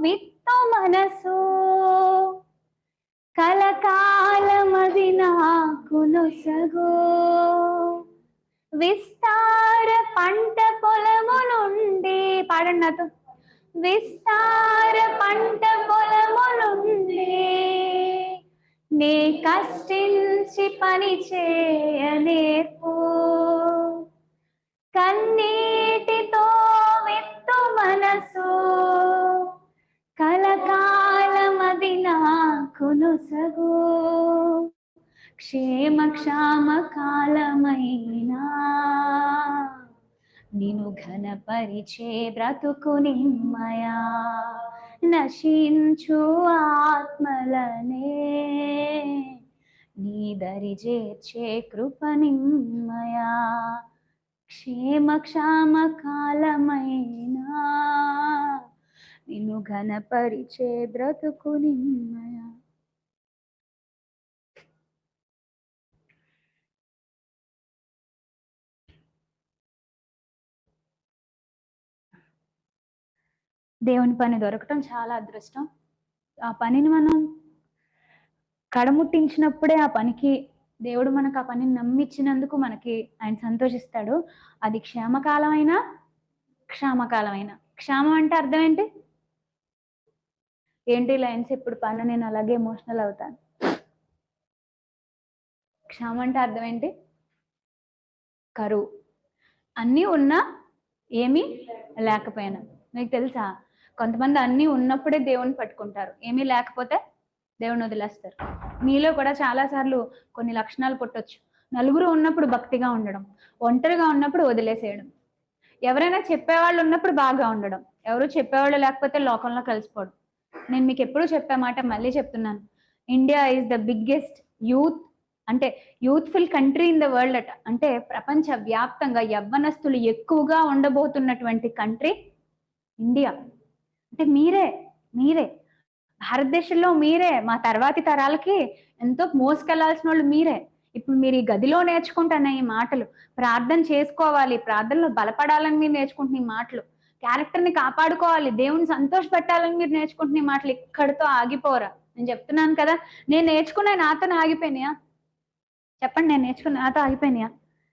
విత్తు మనసు. కలకాలమది నాకు నొసగు. విస్తార పంట పొలము నుండి పాడండి నాతో. విస్తార పంట పొలము నుండి నే కష్టించి పని చేయనేపు. కన్నీ నాకు క్షేమ క్షామ కాలమైనా నిను ఘనపరిచే బ్రతుకు నిమ్మయా. నశించు ఆత్మలనే. నీ దరి చేర్చే కృప నిమ్మయా. క్షేమ క్షామ కాలమైనా నిన్ను ఘనపరిచే బ్రతుకు నిమ్మయా. దేవుని పని దొరకటం చాలా అదృష్టం. ఆ పనిని మనం కడముట్టించినప్పుడే ఆ పనికి దేవుడు మనకు ఆ పనిని నమ్మిచ్చినందుకు మనకి ఆయన సంతోషిస్తాడు. అది క్షేమకాలమైనా క్షామకాలమైనా. క్షామం అంటే అర్థం ఏంటి? ఏంటి లైన్స్? ఇప్పుడు పని నేను అలాగే ఎమోషనల్ అవుతాను. క్షామం అంటే అర్థం ఏంటి? కరువు. అన్నీ ఉన్నా ఏమీ లేకపోయినా. మీకు తెలుసా? కొంతమంది అన్ని ఉన్నప్పుడే దేవుని పట్టుకుంటారు. ఏమీ లేకపోతే దేవుని వదిలేస్తారు. మీలో కూడా చాలా సార్లు కొన్ని లక్షణాలు పుట్టొచ్చు. నలుగురు ఉన్నప్పుడు భక్తిగా ఉండడం ఒంటరిగా ఉన్నప్పుడు వదిలేసేయడం ఎవరైనా చెప్పేవాళ్ళు ఉన్నప్పుడు బాగా ఉండడం ఎవరు చెప్పేవాళ్ళు లేకపోతే లోకంలో కలిసిపోవడం. నేను మీకు ఎప్పుడూ చెప్పే మాట మళ్ళీ చెప్తున్నాను. India is the biggest youth అంటే youthful country in the world అట. అంటే ప్రపంచ వ్యాప్తంగా యవ్వనస్తులు ఎక్కువగా ఉండబోతున్నటువంటి కంట్రీ ఇండియా. అంటే మీరే మీరే. భారతదేశంలో మీరే మా తర్వాతి తరాలకి ఎంతో మోసుకెళ్ళాల్సిన వాళ్ళు మీరే. ఇప్పుడు మీరు ఈ గదిలో నేర్చుకుంటున్న ఈ మాటలు ప్రార్థన చేసుకోవాలి ప్రార్థనలో బలపడాలని మీరు నేర్చుకుంటున్న ఈ మాటలు క్యారెక్టర్ని కాపాడుకోవాలి దేవుని సంతోష పెట్టాలని మీరు నేర్చుకుంటున్న ఈ మాటలు ఇక్కడితో ఆగిపోరా. నేను చెప్తున్నాను కదా నేను నేర్చుకున్న నాతో ఆగిపోయినాయా? చెప్పండి నేను నేర్చుకున్న నాతో ఆగిపోయినాయా?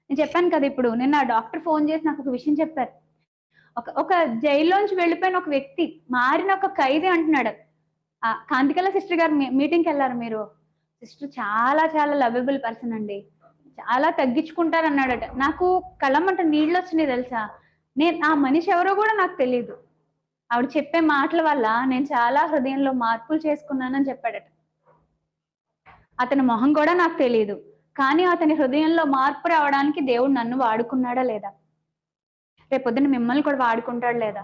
నేను చెప్పాను కదా ఇప్పుడు నిన్న డాక్టర్ ఫోన్ చేసి నాకు ఒక విషయం చెప్పారు. ఒక ఒక జైల్లోంచి వెళ్ళిపోయిన ఒక వ్యక్తి మారిన ఒక ఖైదీ అంటున్నాడు. ఆ కాంతికల సిస్టర్ గారు మీటింగ్కి వెళ్ళారు మీరు. సిస్టర్ చాలా చాలా లవబుల్ పర్సన్ అండి. చాలా తగ్గించుకుంటారు అన్నాడట. నాకు కళ్ళమంట నీళ్ళు వచ్చినాయి తెలుసా? నేను ఆ మనిషి ఎవరో కూడా నాకు తెలియదు ఆవిడ చెప్పే మాటల వల్ల నేను చాలా హృదయంలో మార్పులు చేసుకున్నానని చెప్పాడట. అతని మొహం కూడా నాకు తెలియదు కానీ అతని హృదయంలో మార్పు రావడానికి దేవుడు నన్ను వాడుకున్నాడా లేదా? రేపొద్దున మిమ్మల్ని కూడా వాడుకుంటాడు లేదా?